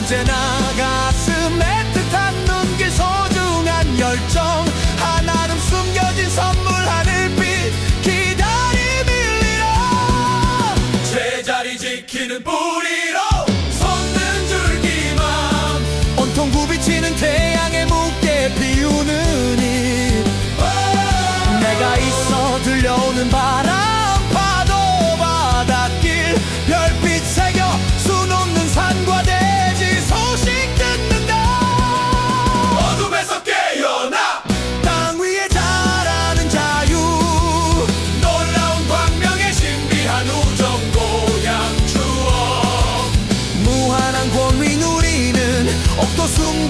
언제나 가슴에 뜻한 눈길 소중한 열정. 하나름 숨겨진 선물 하늘빛 기다림 밀리라 제자리 지키는 뿐 없던 순간